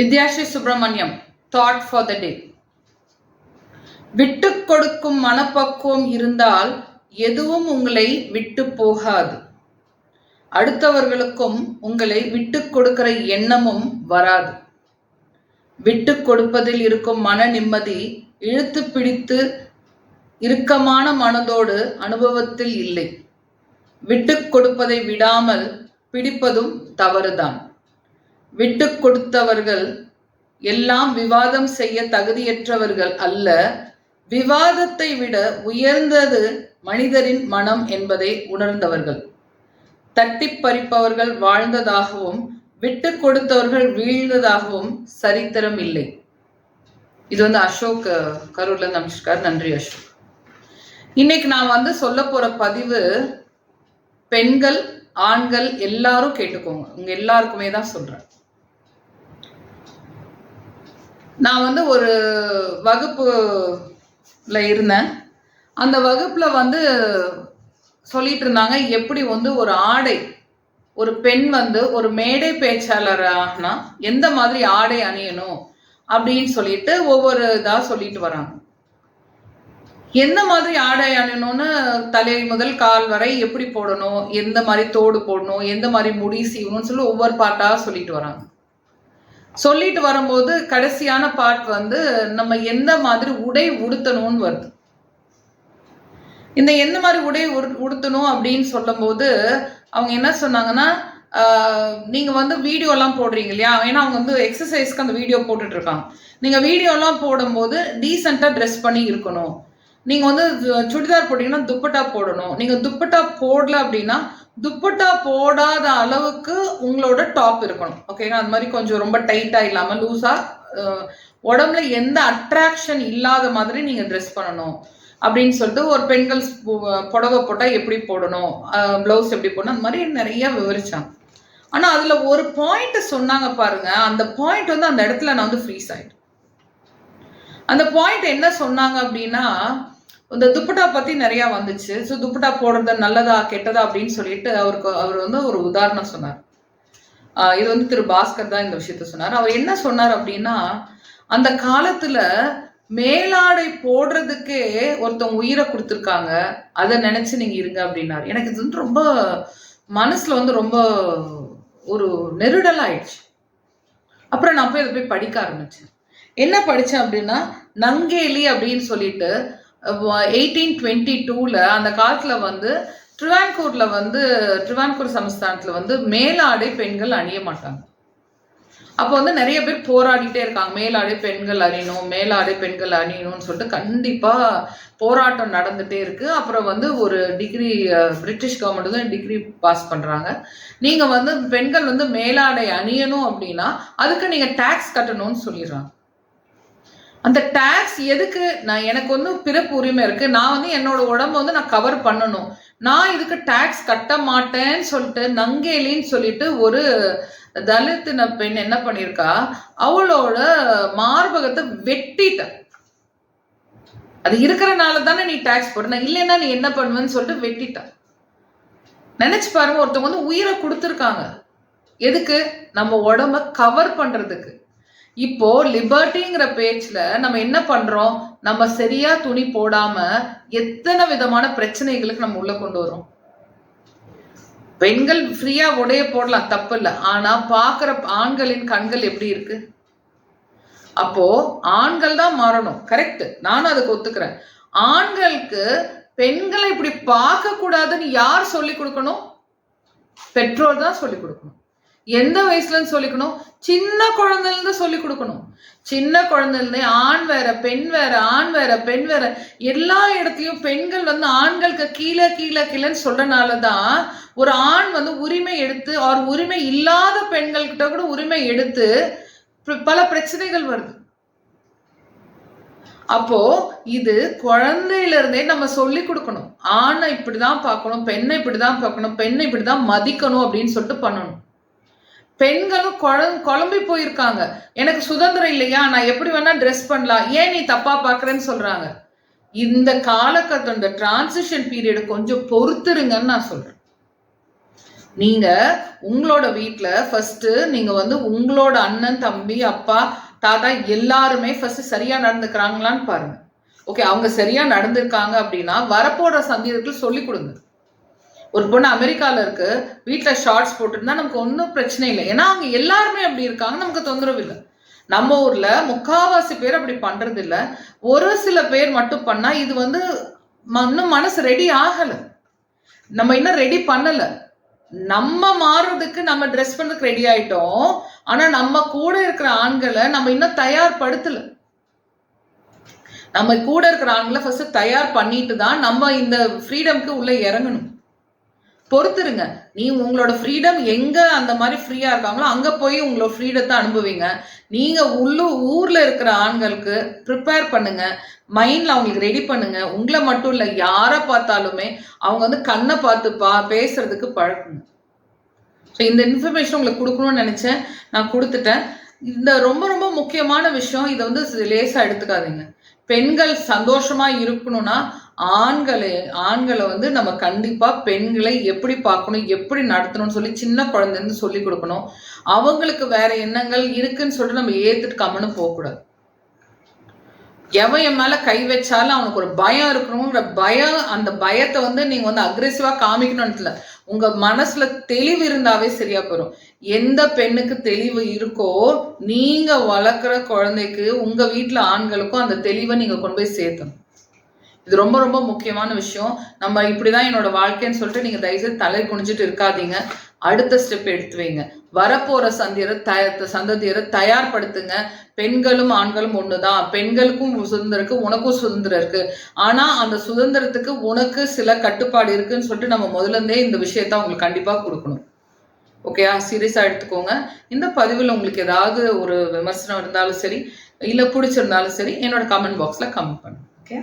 Vidyashree Subramaniam thought for the day விட்டு கொடுக்கும் மனப்பக்குவம் இருந்தால் எதுவும் உங்களை விட்டு போகாது. அடுத்தவர்களுக்கும் உங்களை விட்டு கொடுக்கிற எண்ணமும் வராது. விட்டு கொடுப்பதில் இருக்கும் மன நிம்மதி இழுத்து பிடித்து இறுக்கமான மனதோடு அனுபவத்தில் இல்லை. விட்டு கொடுப்பதை விடாமல் பிடிப்பதும் தவறுதான். விட்டு கொடுத்தவர்கள் எல்லாம் விவாதம் செய்ய தகுதியற்றவர்கள் அல்ல. விவாதத்தை விட உயர்ந்தது மனிதரின் மனம் என்பதை உணர்ந்தவர்கள். தட்டி பறிப்பவர்கள் வாழ்ந்ததாகவும் விட்டு கொடுத்தவர்கள் வீழ்ந்ததாகவும் சரித்திரம் இல்லை. இது வந்து அசோக் கரூர்ல இருந்து அமைச்சிருக்காரு நன்றி அசோக். இன்னைக்கு நான் வந்து சொல்ல போற பதிவு பெண்கள் ஆண்கள் எல்லாரும் கேட்டுக்கோங்க. உங்க எல்லாருக்குமே தான் சொல்றேன். நான் வந்து ஒரு வகுப்புல இருந்தேன். அந்த வகுப்புல வந்து சொல்லிட்டு இருந்தாங்க எப்படி வந்து ஒரு ஆடை ஒரு பெண் வந்து ஒரு மேடை பேச்சாளர் ஆகினா எந்த மாதிரி ஆடை அணியணும் அப்படின்னு சொல்லிட்டு ஒவ்வொரு இதா சொல்லிட்டு வராங்க. எந்த மாதிரி ஆடை அணியணும்னு தலை முதல் கால் வரை எப்படி போடணும் எந்த மாதிரி தோடு போடணும் எந்த மாதிரி முடி செய்யணும்னு சொல்லி ஒவ்வொரு பாட்டாக சொல்லிட்டு வராங்க. சொல்லிட்டு வரும்போது கடைசியான பாட் வந்து நம்ம எந்த மாதிரி உடை உடுத்தணும்னு வருது. இந்த எந்த மாதிரி உடை உடுத்தணும் அப்படின்னு சொல்லும்போது அவங்க என்ன சொன்னாங்கன்னா நீங்கள் வந்து வீடியோலாம் போடுறீங்க இல்லையா? ஏன்னா அவங்க வந்து எக்ஸசைஸ்க்கு அந்த வீடியோ போட்டுட்டு இருக்காங்க நீங்கள் வீடியோலாம் போடும்போது டீசெண்டாக ட்ரெஸ் பண்ணி இருக்கணும். நீங்கள் வந்து சுடிதார் போட்டிங்கன்னா துப்பட்டா போடணும். நீங்கள் துப்பட்டா போடல அப்படின்னா துப்பட்டா போடாத அளவுக்கு உங்களோட டாப் இருக்கணும். ஓகேங்களா அது மாதிரி கொஞ்சம் ரொம்ப டைட்டா இல்லாம லூஸா உடம்புல எந்த அட்ராக்ஷன் இல்லாத மாதிரி நீங்க ட்ரெஸ் பண்ணணும். அப்படின்னு சொல்லிட்டு ஒரு பெண்கள் புடவை போட்டா எப்படி போடணும்? பிளவுஸ் எப்படி போடணும்? அந்த மாதிரி நிறைய விவரிச்சாங்க. ஆனா அதுல ஒரு பாயிண்ட் சொன்னாங்க பாருங்க. அந்த பாயிண்ட் வந்து அந்த இடத்துல நான் வந்து ஃப்ரீஸ் ஆயிட்டேன். அந்த பாயிண்ட் என்ன சொன்னாங்க அப்படின்னா இந்த துப்பட்டா பத்தி நிறைய வந்துச்சு. ஸோ துப்பட்டா போடுறது நல்லதா கெட்டதா அப்படின்னு சொல்லிட்டு அவருக்கு அவர் வந்து ஒரு உதாரணம் சொன்னார். இது வந்து திரு பாஸ்கர் தான் இந்த விஷயத்த சொன்னார். அவர் என்ன சொன்னார் அப்படின்னா அந்த காலத்துல மேலாடை போடுறதுக்கே ஒருத்தவங்க உயிரை கொடுத்துருக்காங்க. அதை நினைச்சு நீங்க இருங்க அப்படின்னாரு. எனக்கு இது வந்து ரொம்ப மனசுல வந்து ரொம்ப ஒரு நெருடல் ஆயிடுச்சு அப்புறம் நான் போய் அதை போய் படிக்க ஆரம்பிச்சேன். என்ன படித்தேன் அப்படின்னா நங்கேலி அப்படின்னு சொல்லிட்டு எயிட்டீன் டுவெண்ட்டி டூவில் அந்த காலத்தில் வந்து ட்ரிவான்கூரில் வந்து ட்ரிவான்கூர் சமஸ்தானத்தில் வந்து மேலாடை பெண்கள் அணிய மாட்டாங்க. அப்போ வந்து நிறைய பேர் போராடிட்டே இருக்காங்க. மேலாடை பெண்கள் அணியணும் மேலாடை பெண்கள் அணியணும்னு சொல்லிட்டு கண்டிப்பாக போராட்டம் நடந்துகிட்டே இருக்குது அப்புறம் வந்து ஒரு டிகிரி பிரிட்டிஷ் கவர்மெண்ட் தான் டிகிரி பாஸ் பண்ணுறாங்க நீங்கள் வந்து பெண்கள் வந்து மேலாடை அணியணும் அப்படின்னா அதுக்கு நீங்கள் டேக்ஸ் கட்டணும்னு சொல்லிடுறாங்க. அந்த டேக்ஸ் எதுக்கு? நான் எனக்கு வந்து பிறப்பு உரிமை இருக்கு. நான் வந்து என்னோட உடம்ப வந்து நான் கவர் பண்ணணும். நான் இதுக்கு டேக்ஸ் கட்ட மாட்டேன்னு சொல்லிட்டு நங்கேலின்னு சொல்லிட்டு ஒரு தலித்தின பெண் என்ன பண்ணியிருக்கா? அவளோட மார்பகத்தை வெட்டிட்ட. அது இருக்கிறனால தானே நீ டேக்ஸ் போடுற. இல்லைன்னா நீ என்ன பண்ணுவேன்னு சொல்லிட்டு வெட்டிட்ட. நினைச்சு பாருங்க ஒருத்தவங்க வந்து உயிரை கொடுத்துருக்காங்க. எதுக்கு? நம்ம உடம்ப கவர் பண்றதுக்கு. இப்போ லிபர்ட்டிங்கிற பேச்சுல நம்ம என்ன பண்றோம்? நம்ம சரியா துணி போடாம எத்தனை விதமான பிரச்சனைகளுக்கு நம்ம உள்ள கொண்டு வரோம் பெண்கள் ஃப்ரீயா உடைய போடலாம் தப்பு இல்லை. ஆனா பாக்குற ஆண்களின் கண்கள் எப்படி இருக்கு? அப்போ ஆண்கள் தான் மாறணும். கரெக்ட் நானும் அதுக்கு ஒத்துக்கிறேன். ஆண்களுக்கு பெண்களை இப்படி பார்க்க கூடாதுன்னு யார் சொல்லி கொடுக்கணும்? பெற்றோர் தான் சொல்லி கொடுக்கணும். எந்த வயசுலன்னு சொல்லிக்கணும்? சின்ன குழந்தைலேருந்து சொல்லி கொடுக்கணும். சின்ன குழந்தைல இருந்தே ஆண் வேற பெண் வேற ஆண் வேற பெண் வேற. எல்லா இடத்தையும் பெண்கள் வந்து ஆண்களுக்கு கீழே கீழே கீழேன்னு சொல்றனால தான் ஒரு ஆண் வந்து உரிமை எடுத்து அவர் உரிமை இல்லாத பெண்கள்கிட்ட கூட உரிமை எடுத்து பல பிரச்சனைகள் வருது. அப்போ இது குழந்தையில இருந்தே நம்ம சொல்லி கொடுக்கணும். ஆணை இப்படிதான் பார்க்கணும் பெண்ணை இப்படிதான் பார்க்கணும் பெண்ணை இப்படிதான் மதிக்கணும் அப்படின்னு சொல்லிட்டு பண்ணணும். பெண்களும் குழம் குழம்பி போயிருக்காங்க. எனக்கு சுதந்திரம் இல்லையா? நான் எப்படி வேணா ட்ரெஸ் பண்ணலாம். ஏன் நீ தப்பா பாக்குறேன்னு சொல்றாங்க. இந்த காலகட்டம் இந்த டிரான்சிஷன் பீரியட் கொஞ்சம் பொறுத்துருங்கன்னு நான் சொல்றேன். நீங்க உங்களோட வீட்டில் ஃபர்ஸ்ட் நீங்க வந்து உங்களோட அண்ணன் தம்பி அப்பா தாத்தா எல்லாருமே ஃபர்ஸ்ட் சரியா நடந்துக்கிறாங்களான்னு பாருங்க. ஓகே அவங்க சரியா நடந்திருக்காங்க அப்படின்னா வரப்போற சந்ததிகளுக்கு சொல்லி கொடுங்க. ஒரு பொண்ணு அமெரிக்காவில் இருக்கு வீட்டில் ஷார்ட்ஸ் போட்டுருந்தா நமக்கு ஒன்றும் பிரச்சனை இல்லை. ஏன்னா அவங்க எல்லாருமே அப்படி இருக்காங்க நமக்கு தொந்தரவு இல்லை. நம்ம ஊர்ல முக்காவாசி பேர் அப்படி பண்றது இல்ல. ஒரு சில பேர் மட்டும் பண்ணா இது வந்து இன்னும் மனசு ரெடி ஆகல. நம்ம இன்னும் ரெடி பண்ணல. நம்ம மாறுறதுக்கு நம்ம ட்ரெஸ் பண்ணதுக்கு ரெடி ஆயிட்டோம். ஆனா நம்ம கூட இருக்கிற ஆண்களை நம்ம இன்னும் தயார்படுத்தல. நம்ம கூட இருக்கிற ஆண்களை ஃபர்ஸ்ட் தயார் பண்ணிட்டு தான் நம்ம இந்த ஃப்ரீடம்க்கு உள்ள இறங்கணும். பொறுத்துருங்க. நீ உங்களோட ஃப்ரீடம் எங்க அந்த மாதிரி ஃப்ரீயா இருக்காங்களோ அங்க போய் உங்களோட ஃப்ரீடத்தை அனுபவிங்க. நீங்க உள்ளூர் ஊர்ல இருக்கிற ஆண்களுக்கு ப்ரிப்பேர் பண்ணுங்க. மைண்ட்ல அவங்களுக்கு ரெடி பண்ணுங்க. உங்களை மட்டும் இல்ல யாரை பார்த்தாலுமே அவங்க வந்து கண்ணை பார்த்து பா பேசுறதுக்கு பழக்குங்க ஸோ இந்த இன்ஃபர்மேஷன் உங்களுக்கு கொடுக்கணும்னு நினைச்சேன். நான் கொடுத்துட்டேன். இந்த ரொம்ப ரொம்ப முக்கியமான விஷயம் இதை வந்து லேசா எடுத்துக்காதீங்க. பெண்கள் சந்தோஷமா இருக்கணும்னா ஆண்களை ஆண்களை வந்து நம்ம கண்டிப்பா பெண்களை எப்படி பார்க்கணும் எப்படி நடத்தணும்னு சொல்லி சின்ன குழந்தைன்னு சொல்லி கொடுக்கணும். அவங்களுக்கு வேற எண்ணங்கள் இருக்குன்னு சொல்லிட்டு நம்ம ஏத்துட்டு கம்முன்னு போகக்கூடாது. எவன் என் மேல கை வச்சாலும் அவனுக்கு ஒரு பயம் இருக்கணுங்கிற பயம் அந்த பயத்தை வந்து நீங்க வந்து அக்ரெசிவா காமிக்கணும்னு இல்லை உங்க மனசுல தெளிவு இருந்தாவே சரியா போயிடும் எந்த பெண்ணுக்கு தெளிவு இருக்கோ நீங்க வளர்க்குற குழந்தைக்கு உங்க வீட்டுல ஆண்களுக்கும் அந்த தெளிவை நீங்க கொண்டு போய் சேர்த்தணும். இது ரொம்ப ரொம்ப முக்கியமான விஷயம். நம்ம இப்படிதான் என்னோட வாழ்க்கைன்னு சொல்லிட்டு நீங்க தயவுசெய்து தலை குனிஞ்சிட்டு இருக்காதீங்க. அடுத்த ஸ்டெப் எடுத்து வைங்க. வரப்போற சந்தியரை தய சந்ததியரை தயார்படுத்துங்க. பெண்களும் ஆண்களும் ஒண்ணுதான். பெண்களுக்கும் சுதந்திரம் இருக்கு உனக்கும் சுதந்திரம் இருக்கு. ஆனா அந்த சுதந்திரத்துக்கு உனக்கு சில கட்டுப்பாடு இருக்குன்னு சொல்லிட்டு நம்ம முதல்ல இருந்தே இந்த விஷயத்த அவங்களுக்கு கண்டிப்பா கொடுக்கணும். ஓகேயா சீரியஸா எடுத்துக்கோங்க. இந்த பதிவில் உங்களுக்கு ஏதாவது ஒரு விமர்சனம் இருந்தாலும் சரி இல்லை பிடிச்சிருந்தாலும் சரி என்னோட கமெண்ட் பாக்ஸில் கமெண்ட் பண்ணுங்க. ஓகே